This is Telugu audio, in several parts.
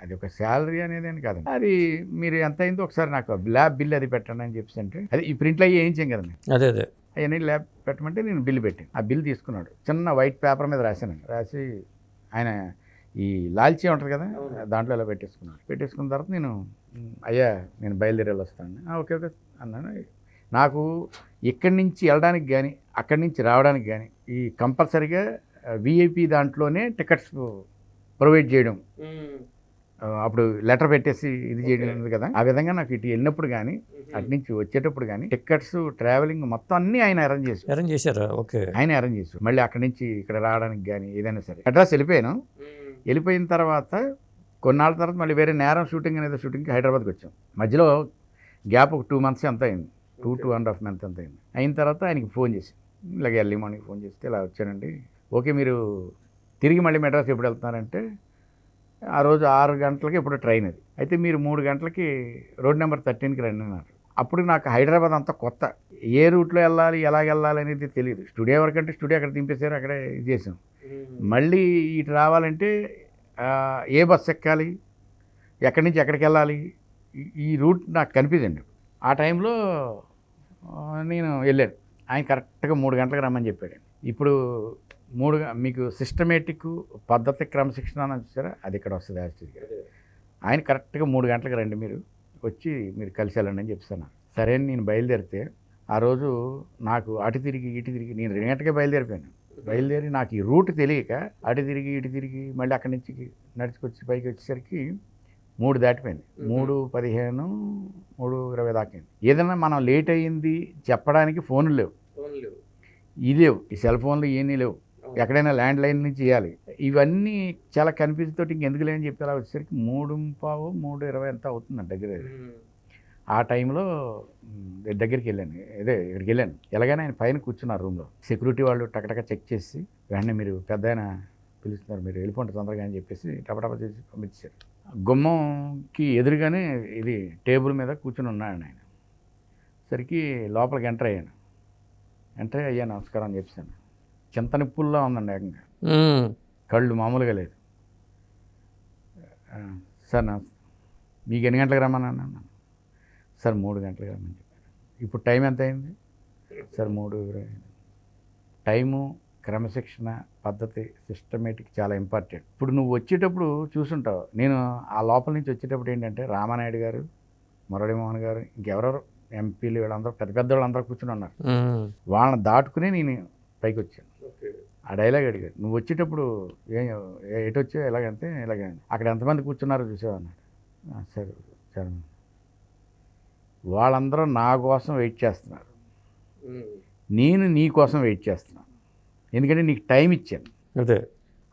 అది ఒక శాలరీ అనేది అని కాదండి. అది మీరు ఎంత అయిందో ఒకసారి నాకు ల్యాబ్ బిల్ అది పెట్టండి అని చెప్పేసి అంటే అది ఈ ప్రింట్లో అయ్యి వేయించాం కదండి. అదే అదే. అవన్నీ ల్యాబ్ పెట్టమంటే నేను బిల్ పెట్టాను. ఆ బిల్ తీసుకున్నాడు. చిన్న వైట్ పేపర్ మీద రాశానండి. రాసి ఆయన ఈ లాల్చీ ఉంటుంది కదా దాంట్లో ఇలా పెట్టేసుకున్నాడు. పెట్టేసుకున్న తర్వాత నేను "ఉమ్, అయ్యా నేను బయలుదేరి వస్తాను ఓకే ఓకే అన్నాను. నాకు ఇక్కడి నుంచి వెళ్ళడానికి కానీ అక్కడి నుంచి రావడానికి కానీ ఈ కంపల్సరీగా విఐపి దాంట్లోనే టికెట్స్ ప్రొవైడ్ చేయడం. అప్పుడు లెటర్ పెట్టేసి ఇది చేయడం ఉంది కదా. ఆ విధంగా నాకు ఇటు వెళ్ళినప్పుడు కానీ అటు నుంచి వచ్చేటప్పుడు కానీ టికెట్స్ ట్రావెలింగ్ మొత్తం అన్నీ ఆయన అరేంజ్ చేసి అరేంజ్ చేశారా? ఓకే. ఆయన అరేంజ్ చేసి మళ్ళీ అక్కడి నుంచి ఇక్కడ రావడానికి కానీ ఏదైనా సరే. అడ్రస్ వెళ్ళిపోయాను. వెళ్ళిపోయిన తర్వాత కొన్నాళ్ళ తర్వాత మళ్ళీ వేరే నేరం షూటింగ్ అనేది షూటింగ్కి హైదరాబాద్కి వచ్చాం. మధ్యలో గ్యాప్ ఒక టూ మంత్స్ ఎంత అయింది? Two two and half month ఎంత అయింది? అయిన తర్వాత ఆయనకి ఫోన్ చేసి ఇలాగ ఎర్లీ మార్నింగ్ ఫోన్ చేస్తే ఇలా వచ్చానండి. ఓకే మీరు తిరిగి మళ్ళీ మెడ్రాస్ ఎప్పుడు వెళ్తున్నారంటే ఆ రోజు ఆరు గంటలకి ఇప్పుడు ట్రైన్ అది. అయితే మీరు మూడు గంటలకి రోడ్ నెంబర్ థర్టీన్కి రండి అన్నారు. అప్పుడు నాకు హైదరాబాద్ అంతా కొత్త. ఏ రూట్లో వెళ్ళాలి ఎలాగ వెళ్ళాలి అనేది తెలియదు. స్టూడియో వరకు అంటే స్టూడియో అక్కడ దింపేశారు అక్కడే ఇది చేసాం మళ్ళీ ఇటు రావాలంటే ఏ బస్ ఎక్కాలి ఎక్కడి నుంచి ఎక్కడికి వెళ్ళాలి ఈ- రూట్ నాకు కనిపించండి ఆ టైంలో నేను వెళ్ళాను. ఆయన కరెక్ట్గా మూడు గంటలకు రమ్మని చెప్పాడు ఇప్పుడు మూడు మీకు సిస్టమేటిక్ పద్ధతి క్రమశిక్షణ అని చూసారా? అది ఇక్కడ వస్తుంది యాక్చువల్గా ఆయన కరెక్ట్గా మూడు గంటలకు రండి మీరు. వచ్చి మీరు కలిసి వెళ్ళండి అని చెప్తాను సరే నేను బయలుదేరితే ఆ రోజు నాకు అటు తిరిగి ఇటు తిరిగి నేను రెండు గంటకే బయలుదేరిపోయాను. బయలుదేరి నాకు ఈ రూట్ తెలియక అటు తిరిగి ఇటు తిరిగి మళ్ళీ అక్కడి నుంచి నడుచుకొచ్చి పైకి వచ్చేసరికి మూడు దాటిపోయింది. మూడు పదిహేను మూడు ఇరవై దాకింది ఏదైనా మనం లేట్ అయ్యింది చెప్పడానికి ఫోన్లు లేవు. ఇది లేవు. ఈ సెల్ ఫోన్లు ఏమీ లేవు. ఎక్కడైనా ల్యాండ్ లైన్ నుంచి చేయాలి ఇవన్నీ చాలా కన్ఫ్యూజ్ తోటి ఇంకెందుకు లేని చెప్పి అలా వచ్చేసరికి మూడు పావు మూడు ఇరవై ఎంత అవుతుందండి దగ్గర ఆ టైంలో దగ్గరికి వెళ్ళాను. అదే ఇక్కడికి వెళ్ళాను. ఎలాగైనా ఆయన పైన కూర్చున్నారు రూమ్లో. సెక్యూరిటీ వాళ్ళు టకటక చెక్ చేసి వెంటనే మీరు పెద్ద ఆయన పిలుస్తున్నారు మీరు వెళ్ళిపోండి తొందరగా అని చెప్పేసి టపటప చేసి పంపించారు. గుమ్మంకి ఎదురుగానే ఇది టేబుల్ మీద కూర్చుని ఉన్నాడు ఆయన. సరికి లోపలికి ఎంటర్ అయ్యాను. ఎంటర్ అయ్యా నమస్కారం అని చెప్పాను చింత నిప్పుల్లో ఉందండి ఏకంగా. కళ్ళు మామూలుగా లేదు. సార్ నా మీకు ఎన్ని గంటలకు రమ్మని అన్నాను సార్ మూడు గంటలకు రమ్మని చెప్పారు. ఇప్పుడు టైం ఎంత అయింది? సార్ మూడు. టైము క్రమశిక్షణ పద్ధతి సిస్టమేటిక్ చాలా ఇంపార్టెంట్. ఇప్పుడు నువ్వు వచ్చేటప్పుడు చూసుంటావు. నేను ఆ లోపల నుంచి వచ్చేటప్పుడు ఏంటంటే రామానాయుడు గారు మురళీమోహన్ గారు ఇంకెవరెవరు ఎంపీలు వీళ్ళందరూ పెద్ద పెద్ద వాళ్ళందరూ కూర్చుని ఉన్నారు. వాళ్ళని దాటుకుని నేను పైకి వచ్చాను. ఆ డైలాగ్ అడిగాడు నువ్వు వచ్చేటప్పుడు ఏ ఎటు వచ్చావు ఎలాగంటే ఇలాగే అక్కడ ఎంతమంది కూర్చున్నారో చూసావు అన్నాడు "ఆ, సరే సరే. వాళ్ళందరూ నా కోసం వెయిట్ చేస్తున్నారు. నేను నీ కోసం వెయిట్ చేస్తున్నాను. ఎందుకంటే నీకు టైం ఇచ్చాను. అదే.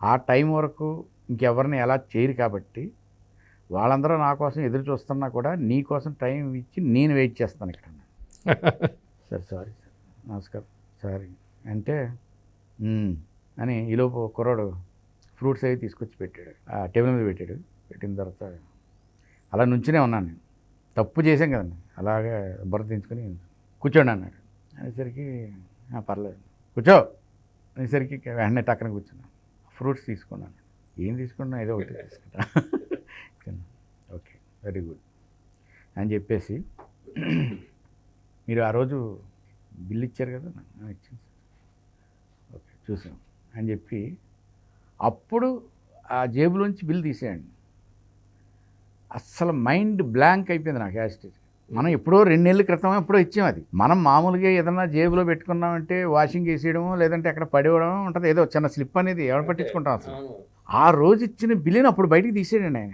ఆ టైం వరకు ఇంకెవరిని ఎలా చేయరు కాబట్టి వాళ్ళందరూ నా కోసం ఎదురు చూస్తున్నా కూడా నీ కోసం టైం ఇచ్చి నేను వెయిట్ చేస్తాను ఇక్కడ. Sir sorry sir. నమస్కారం. సారీ. అంటే అని ఈలోపు ఒక కుర్రాడు ఫ్రూట్స్ అవి తీసుకొచ్చి పెట్టాడు. ఆ టేబుల్ మీద పెట్టాడు. పెట్టిన తర్వాత అలా నుంచునే ఉన్నాను నేను. తప్పు చేశాం కదండి. అలాగే బుర్ర కూర్చోండి అన్నాడు. అనేసరికి పర్లేదు. కూర్చో. అనేసరికి వెంటనే టక్కన కూర్చున్నాను ఫ్రూట్స్ తీసుకున్నాను ఏం తీసుకున్నా? ఏదో ఒకటి తీసుకుంటా. ఓకే. Very good. అని చెప్పేసి మీరు ఆ రోజు బిల్ ఇచ్చారు కదా? ఇచ్చింది ఇచ్చాను సార్." చూసాం అని చెప్పి అప్పుడు ఆ జేబులోంచి బిల్ తీసేయండి. అస్సలు మైండ్ బ్లాంక్ అయిపోయింది నాకు యాస్టేజ్ మనం ఎప్పుడో రెండు నెలల క్రితం ఎప్పుడో ఇచ్చాం అది. మనం మామూలుగా ఏదన్నా జేబులో పెట్టుకున్నామంటే వాషింగ్ వేసేయడమో లేదంటే అక్కడ పడేయడం ఉంటుంది. ఏదో చిన్న స్లిప్ అనేది ఎవరు పట్టించుకుంటాం అసలు. ఆ రోజు ఇచ్చిన బిల్లుని అప్పుడు బయటికి తీసేయండి ఆయన.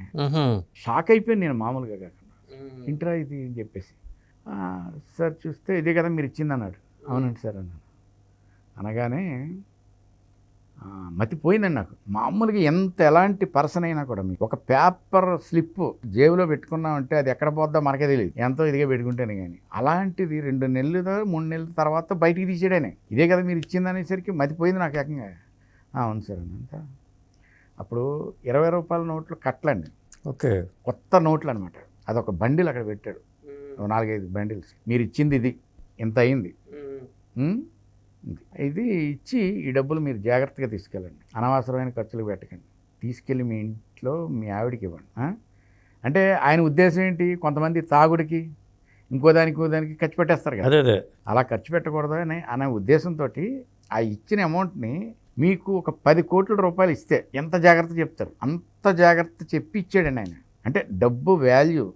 షాక్ అయిపోయాను నేను మామూలుగా కాకుండా. ఇంట్రా ఇది? అని చెప్పేసి. "ఆ, సార్ చూస్తే ఇదే కదా మీరు ఇచ్చింది అన్నాడు అవునండి సార్ అన్నాను. అనగానే మతిపోయిందండి నాకు. మామూలుగా ఎంత ఎలాంటి పర్సన్ అయినా కూడా మీకు. ఒక పేపర్ స్లిప్ జేబులో పెట్టుకున్నామంటే అది ఎక్కడ పోద్దో మనకే తెలియదు ఎంతో ఇదిగా పెట్టుకుంటేనే కానీ అలాంటిది రెండు నెలలు మూడు నెలల తర్వాత బయటికి తీసేయడానే ఇదే కదా మీరు ఇచ్చింది అనేసరికి మతిపోయింది నాకు ఏకంగా. "ఆ, అవును సార్ అన్నంత అప్పుడు ఇరవై రూపాయల నోట్లు కట్టలండి. ఓకే. కొత్త నోట్లు అనమాట అదొక బండిల్ అక్కడ పెట్టాడు. ఓ నాలుగైదు బండిల్స్. మీరు ఇచ్చింది ఇది. ఇంత అయింది? ఇది. ఇచ్చి ఈ డబ్బులు మీరు జాగ్రత్తగా తీసుకెళ్ళండి. అనవసరమైన ఖర్చులు పెట్టకండి. తీసుకెళ్ళి మీ ఇంటి లిస్ట్లో మీ ఆవిడకి ఇవ్వండి? అంటే ఆయన ఉద్దేశం ఏంటి? కొంతమంది తాగుడికి ఇంకో దానికి ఇంకో దానికి ఖర్చు పెట్టేస్తారు కదా. అదే అదే. అలా ఖర్చు పెట్టకూడదు అని అనే ఉద్దేశంతో ఆ ఇచ్చిన అమౌంట్ని మీకు ఒక పది కోట్ల రూపాయలు ఇస్తే ఎంత జాగ్రత్త చెప్తారు? అంత జాగ్రత్త చెప్పి ఇచ్చాడండి ఆయన. అంటే డబ్బు వాల్యూ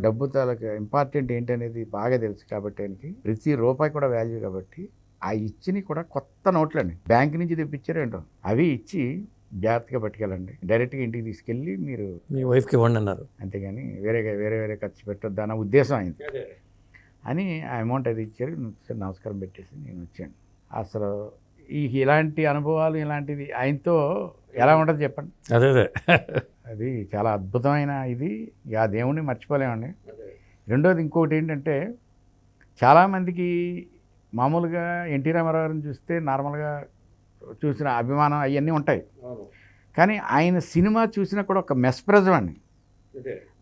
డబ్బు తాలూకా ఇంపార్టెంట్ ఏంటనేది బాగా తెలుసు కాబట్టి ఆయనకి. ప్రతి రూపాయి కూడా వాల్యూ కాబట్టి ఆ ఇచ్చిని కూడా కొత్త నోట్లండి. బ్యాంక్ నుంచి తెప్పించారు ఏంటో. అవి ఇచ్చి జాగ్రత్తగా పట్టుకెళ్ళండి. డైరెక్ట్గా ఇంటికి తీసుకెళ్ళి మీరు మీ వైఫ్కి ఇవ్వండి అన్నారు. అంతేగాని వేరే వేరే వేరే ఖర్చు పెట్టొద్దు అన్న ఉద్దేశం అయింది. అని ఆ అమౌంట్ అది ఇచ్చారు. సరే నమస్కారం పెట్టేసి నేను వచ్చాను. అసలు ఈ ఇలాంటి అనుభవాలు ఇలాంటిది ఆయనతో ఎలా ఉంటుంది చెప్పండి? అదే అదే. అది చాలా అద్భుతమైన ఇది. ఆ దేవుణ్ణి మర్చిపోలేమండి. రెండోది ఇంకొకటి ఏంటంటే చాలామందికి మామూలుగా ఎన్టీ రామారావు గారిని చూస్తే నార్మల్గా చూసిన అభిమానం అవన్నీ ఉంటాయి. కానీ ఆయన సినిమా చూసినా కూడా ఒక మెస్ప్రజం అండి.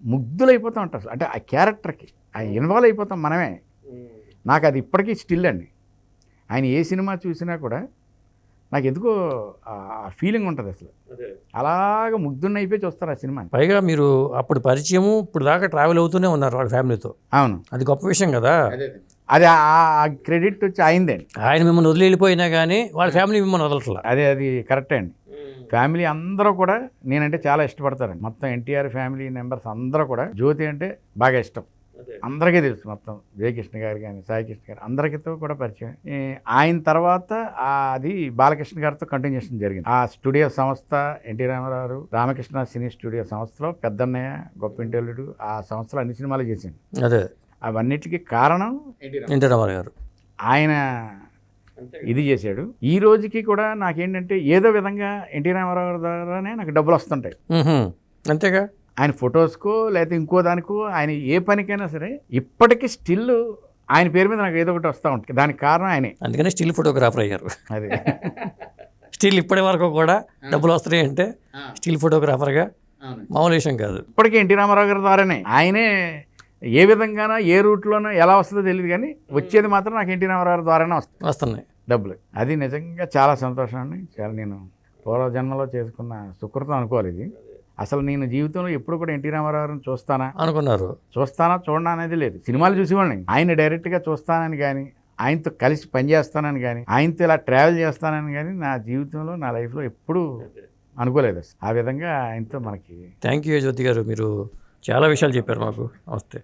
ముగ్ధులైపోతూ ఉంటారు. అసలు. అంటే ఆ క్యారెక్టర్కి ఆ ఇన్వాల్వ్ అయిపోతాం మనమే. నాకు అది ఇప్పటికీ స్టిల్ అండి. ఆయన ఏ సినిమా చూసినా కూడా నాకు ఎందుకో ఆ ఫీలింగ్ ఉంటుంది అసలు. అలాగ ముగ్ధున్న అయిపోయి చూస్తారు ఆ సినిమాని పైగా మీరు అప్పుడు పరిచయము ఇప్పుడు దాకా ట్రావెల్ అవుతూనే ఉన్నారు వాళ్ళ ఫ్యామిలీతో. అవును. అది గొప్ప విషయం కదా. అది ఆ క్రెడిట్ వచ్చి అయిందే ఆయన మిమ్మల్ని వదిలి వెళ్ళిపోయినా కానీ వాళ్ళ ఫ్యామిలీ మిమ్మల్ని వదలట్లా? అదే అది కరెక్టే అండి. ఫ్యామిలీ అందరూ కూడా నేనంటే చాలా ఇష్టపడతారండి. మొత్తం ఎన్టీఆర్ ఫ్యామిలీ మెంబర్స్ అందరూ కూడా జ్యోతి అంటే బాగా ఇష్టం. అందరికీ తెలుసు మొత్తం. జయకృష్ణ గారు కానీ సాయికృష్ణ గారు అందరికీతో కూడా పరిచయం. ఆయన తర్వాత ఆ అది బాలకృష్ణ గారితో కంటిన్యూషన్ జరిగింది. ఆ స్టూడియో సంస్థ NT Ramarao Ramakrishna cine studio సంస్థలో పెద్దన్నయ్య గొప్పింటల్లుడు ఆ సంస్థలో అన్ని సినిమాలు చేసింది అదే. అవన్నిటికీ కారణం ఎన్టీ రామారావు. గారు. ఆయన ఇది చేశాడు. ఈ రోజుకి కూడా నాకేంటంటే ఏదో విధంగా ఎన్టీ రామారావు గారి ద్వారానే నాకు డబ్బులు వస్తుంటాయి. అంతేగా? ఆయన ఫొటోస్కో లేకపోతే ఇంకో దానికో ఆయన ఏ పనికైనా సరే ఇప్పటికీ స్టిల్ ఆయన పేరు మీద నాకు ఏదో ఒకటి వస్తూ ఉంటుంది. దానికి కారణం ఆయనే. అందుకనే స్టిల్ ఫోటోగ్రాఫర్ అయ్యారు. అది. స్టిల్ ఇప్పటి వరకు కూడా డబ్బులు వస్తున్నాయి అంటే స్టిల్ ఫోటోగ్రాఫర్గా మామూలు విషయం కాదు. ఇప్పటికీ ఎన్టీ రామారావు గారి ద్వారానే. ఆయనే ఏ విధంగానో ఏ రూట్లోనో ఎలా వస్తుందో తెలియదు కానీ వచ్చేది మాత్రం నాకు ఎన్టీ రామారావు ద్వారానే వస్తుంది. వస్తున్నాయి. డబ్బులు. అది నిజంగా చాలా సంతోషం అండి. చాలా నేను పూర్వజన్మలో చేసుకున్న సుకృతం అనుకోవాలి ఇది. అసలు నేను జీవితంలో ఎప్పుడు కూడా ఎన్టీ రామారావు గారిని చూస్తానా? అనుకున్నారు. చూస్తానా చూడనా అనేది లేదు. సినిమాలు చూసేవాడిని. ఆయన డైరెక్ట్గా చూస్తానని కానీ ఆయనతో కలిసి పనిచేస్తానని కానీ ఆయనతో ఇలా ట్రావెల్ చేస్తానని కానీ నా జీవితంలో నా లైఫ్లో ఎప్పుడూ అనుకోలేదు. ఆ విధంగా ఆయనతో మనకి థ్యాంక్ యూ జ్యోతి గారు. మీరు చాలా విషయాలు చెప్పారు మాకు. నమస్తే.